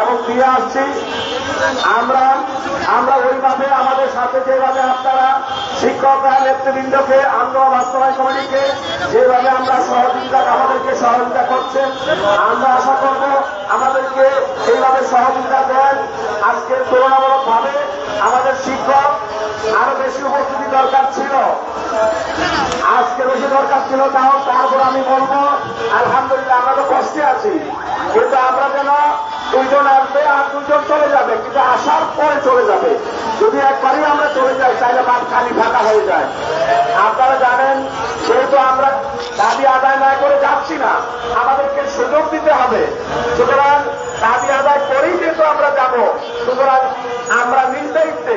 এবং দিয়ে আসছি। আমরা আমরা ওইভাবে আমাদের সাথে যেভাবে আপনারা শিক্ষকরা নেতৃবৃন্দকে আন্দোলন বাস্তবায়ন কমিটিকে, যেভাবে আমরা সহযোগিতা, আমাদেরকে সহযোগিতা করছেন, আমরা আশা করব আমাদেরকে এইভাবে সহযোগিতা দেন। আজকে তুলনামূলকভাবে আমাদের শিক্ষক আরও বেশি উপস্থিতি দরকার ছিল। আজকে বেশি দরকার ছিল, তাও তারপর আমি বলব, আলহামদুলিল্লাহ, আমরা তো কষ্টে আছি। কিন্তু আমরা যেন দুইজন আসবে আর দুজন চলে যাবে, কিন্তু আসার পরে চলে যাবে। যদি একবারই আমরা চলে যাই তাহলে মাঠ খালি ফাঁকা হয়ে যায়। আপনারা জানেন, যেহেতু আমরা দাবি আদায় না করে যাচ্ছি না, আমাদেরকে সুযোগ দিতে হবে। সুতরাং দাবি আদায় করেই যেহেতু আমরা যাব, সুতরাং আমরা নিজ দায়িত্বে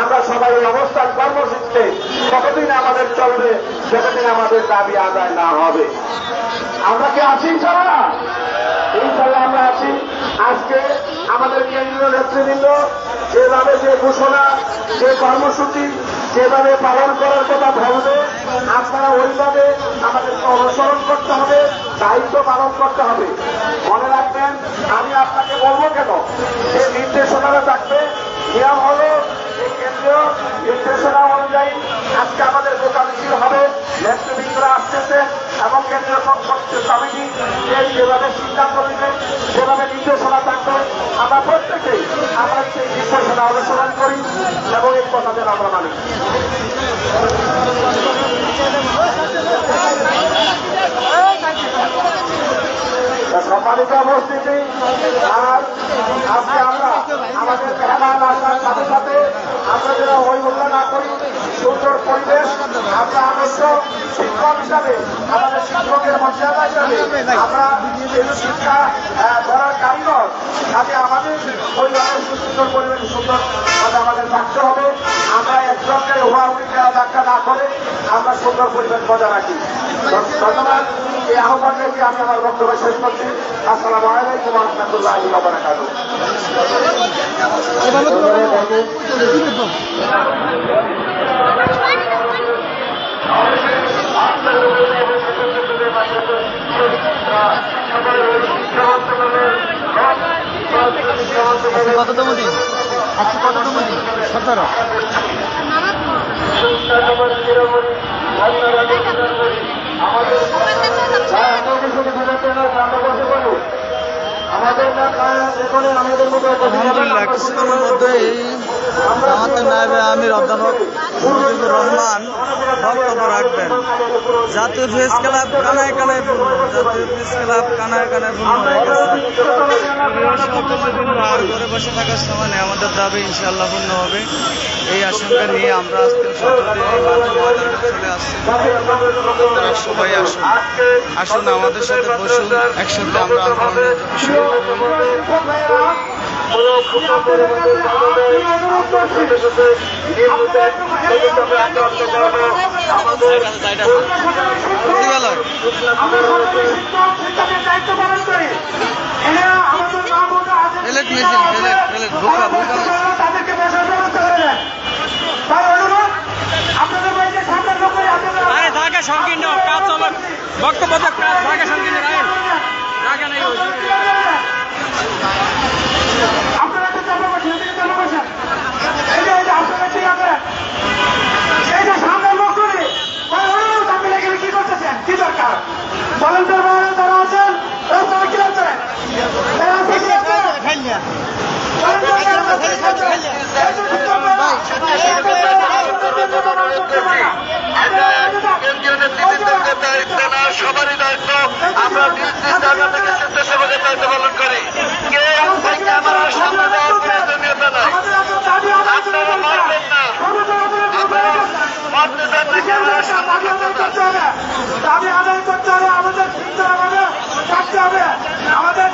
আমরা সবাই এই অবস্থান কর্মসূচিতে কতদিন আমাদের চলবে, যতদিন আমাদের দাবি আদায় না হবে। আমরা কি আছি ইনশাল্লাহ নেতৃবৃন্দ, যেভাবে যে ঘোষণা, যে কর্মসূচি, যেভাবে পালন করার কথা ভাববে, আপনারা ওইভাবে আমাদেরকে অনুসরণ করতে হবে, দায়িত্ব পালন করতে হবে। মনে রাখবেন, আমি আপনাকে বলব কেন? যে নির্দেশনারা থাকবে, নিয়ম হলো এই কেন্দ্রীয় নির্দেশনা অনুযায়ী আজকে আমাদের গোটা মিছিল হবে নেতৃবৃন্দরা আসতেছে এবং কেন্দ্রীয় কমিটি যেভাবে সিদ্ধান্ত নেবে সেভাবে নির্দেশনা থাকবে। আমরা প্রত্যেকেই আমরা সেই নির্দেশনা অনুসরণ করি এবং এই কথা যেন আমরা মানি। সম্মানিত উপস্থিতি, আর আজকে আমরা আমাদের মেহমান আসার সাথে সাথে আমরা যেন ওই উল্লা না করি, সুন্দর পরিবেশ, আমরা আদর্শ শিক্ষক হিসাবে, আমাদের শিক্ষকের মর্যাদা হিসাবে আমরা শিক্ষা ধরার কারিগর কাজে আমাদের ওইভাবে সুন্দর পরিবেশ সুন্দর আমাদের থাকতে হবে। আমরা একজনকে হুয়াহুড়ি খেলা ধাক্কা না করে আমরা সুন্দর পরিবেশ বজায় রাখি। ধন্যবাদ। এই আহ্বান রেখে আমি আমার বক্তব্য শেষ করছি। আসসালামু আলাইকুম রহমতুল্লাহ বারাকাতুহ। কততম দিন? আজকে কততম দিন? সতেরো। আমাদের না এখানে আমাদের মতো আলহামদুলিল্লাহ কিছুক্ষণের মধ্যেই জামাতের নায়েবে আমির অধ্যাপক মুজিবুর রহমান বক্তব্য রাখবেন জাতীয় প্রেস ক্লাব কানায় কানায় পূর্ণ জাতীয় প্রেস ক্লাব কানায় কানায় পূর্ণ হয়ে গেছে। আর ঘরে বসে থাকার সময় নেই আমাদের দাবি ইনশাল্লাহ পূর্ণ হবে। এই আশঙ্কা নিয়ে আমরা আজকে সতেরো দিন মাঠে ময়দানে চলে আসছি। আপনারা সবাই আসুন। আসুন আমাদের সাথে বসুন একসাথে আমরা আন্দোলনের তাদেরকে বসার ব্যবস্থা করে সংকীর্ণ কাজ চলো বক্তব্য তো কাজ ঢাকা সংকীর্ণ রাইন ঢাকা নাই ওই। আপনারা তো চাপা বসেন এদিকে চাপা বসেন এই যে এই যে আপনারা ঠিক আছে এই যে সামনের লোকগুলি ভাই অনুরোধ আপনারা এখানে কি করতেছেন কি দরকার বলেন তো বাইরে যারা আছেন রাস্তাটা ক্লিয়ার করেন এই রাস্তা ক্লিয়ার করেন বলেন তো এই রাস্তা ক্লিয়ার করেন। এই যে ঠিক আছে, কেন্দ্রীয় নেতৃবৃন্দকে দায়িত্ব না সবারই দায়িত্ব। আমরা নির্দিষ্ট জায়গা থেকে স্বেচ্ছাসেবকের দায়িত্ব পালন করি। কে থেকে আমার সামনে দেওয়ার প্রয়োজনীয়তা থাকতে করতে হবে, আমাদের থাকতে আমাদের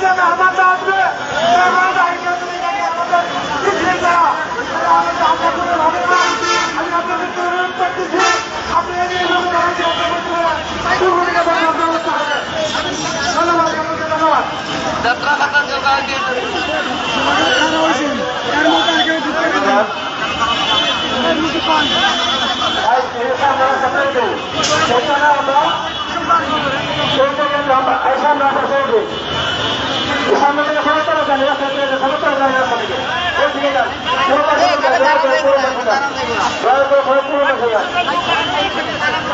মেহমানরা যাত্রা খাতার জন্য আগে সামনে থেকে দয়া করে ফরিদপুরে বসে যান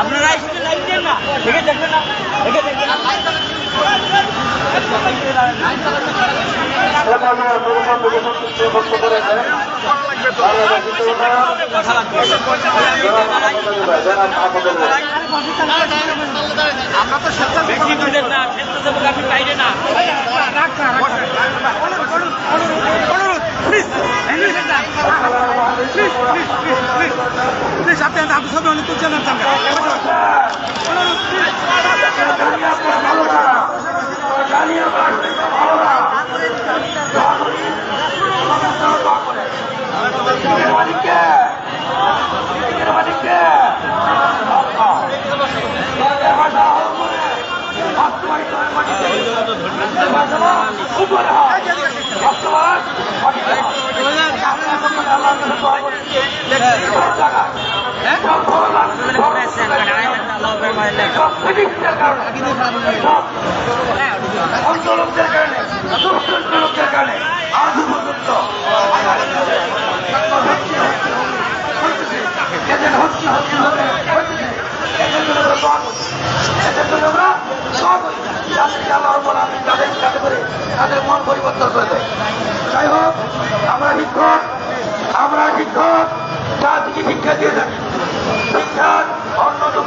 আপনারা শুধু লাইট দেন না একে দেখবেন না একে দেখবেন না করেছেন বেশি দূরে না স্বেচ্ছাসেবক আপনি বাইরে না অনুরোধ please please please please please আপনি আপনি সবাই অনেক তুলছেন অনুরোধ প্লিজ আন্দোলনদের কারণে দুষ্কৃতলোকদের কারণে আজ পর্যন্ত তাদের মন পরিবর্তন করে দেয় যাই হোক আমরা শিক্ষক আমরা শিক্ষক জাতিকে শিক্ষা দিয়ে থাকি শিক্ষার অন্যতম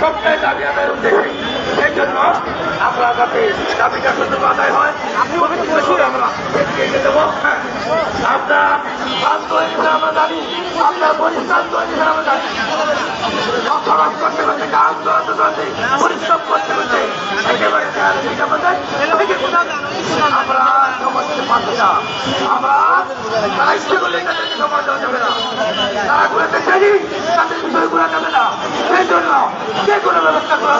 সবটাই দাবি আদায়ের উদ্দেশ্যে সেই জন্য আমরা যাতে দাবিটা শুধু আদায় হয়। আমরা যেতে দেবো। হ্যাঁ। আমরা জানি আপনার পরিষ্কার আন্দোলন আমরা জানি খরচ করতে করতে কাজ করতে করতে পরিশ্রম করতে করতে একেবারে পারছি না আমরা তারা ইচ্ছে করলে তাদেরকে সময় দেওয়া যাবে না। তারা করেছে দেরি তাদের বিষয় করা যাবে না সেই জন্য যে কোনো ব্যবস্থা করা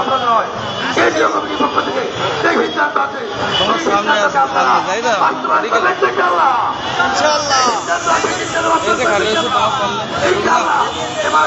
আপনার নয়। কমিটির পক্ষ থেকে সেই সিদ্ধান্ত আছে। সেই সামনে আছে, সিদ্ধান্তকে আপনারা সামনে, তাই না? বাস্তবায়ন এদিকে করবেন তো ইনশাআল্লাহ। ইনশাআল্লাহ সিদ্ধান্ত আছে, সিদ্ধান্ত এই যে খালি আছে তোমার সামনে এগুলো না এবার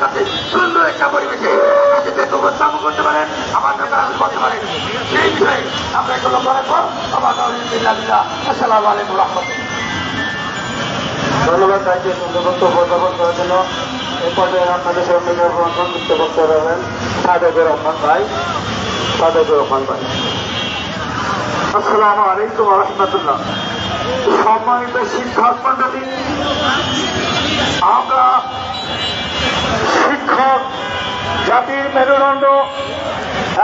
যাতে সুন্দর একটা পরিবেশে। নিজেদের উপস্থাপন করতে পারেন আমাদের কাজ করতে পারেন সেই বিষয়ে আমরা এগুলো করার পর আমার আসসালামু আলাইকুম রহমতুল্লাহ। ধন্যবাদ তাকে সুন্দর বক্তব্য উপস্থাপন করার জন্য। এই পর্যায়ে আপনাদের সামনে সংযুক্ত বক্তব্য রবেন সাদেকুর রহমান ভাই। সাদেকুর রহমান ভাই। আসসালামু আলাইকুম রহমতুল্লাহ। সম্মানিত শিক্ষক মন্ডলী আমরা শিক্ষক জাতির মেরুদণ্ড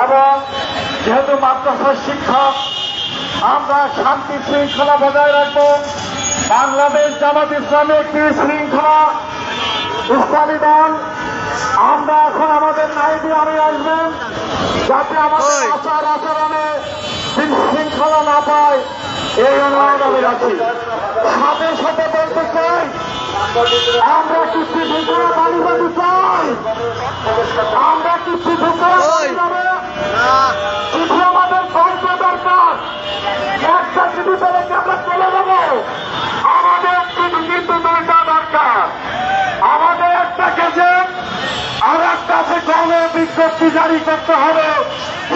এবং যেহেতু মাদ্রাসার শিক্ষক আমরা শান্তি শৃঙ্খলা বজায় রাখব। বাংলাদেশ জামাত ইসলামী একটি শৃঙ্খলা ইসলামী দল। আমরা এখন আমাদের নাইটি আমি আসবেন যাতে আমাদের আচার আচরণে শৃঙ্খলা না পায় এই অনুরোধ আমি রাখি সাথে সাথে বলতে চাই আমরা কিছু ভিতরে পানি চাই। আমরা কিছু ভিতরে ওই। পানি যাবে কিছু আমাদের দরকার একটা চিঠিতে রেখে আমরা চলে যাব? আমাদের চিঠি কিন্তু দুইটা দরকার। আমাদের একটা গেজেট আর একটা আছে বিজ্ঞপ্তি জারি করতে হবে।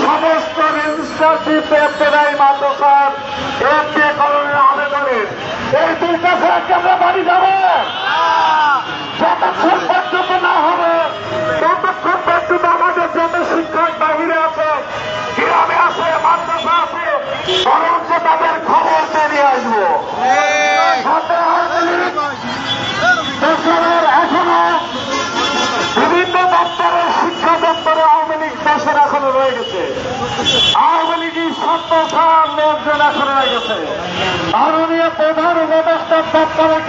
সমস্ত রেজিস্ট্রারশিপ এফতেদায়ী মাদ্রাসার এফটি করণের আবেদনের। এই দুই বছরকে আমরা বাড়ি যাব? যতক্ষণ পর্যন্ত না হবে, ততক্ষণ পর্যন্ত আমাদের যত শিক্ষক বাহিরে আছে। গ্রামে আছে, মাদ্রাসা আছে। বরঞ্চ তাদের খবর বেরিয়ে আসবে। মাত্র সামনে একজন আসনে গেছে। মাননীয় প্রধান উপদেষ্টা তৎকালীন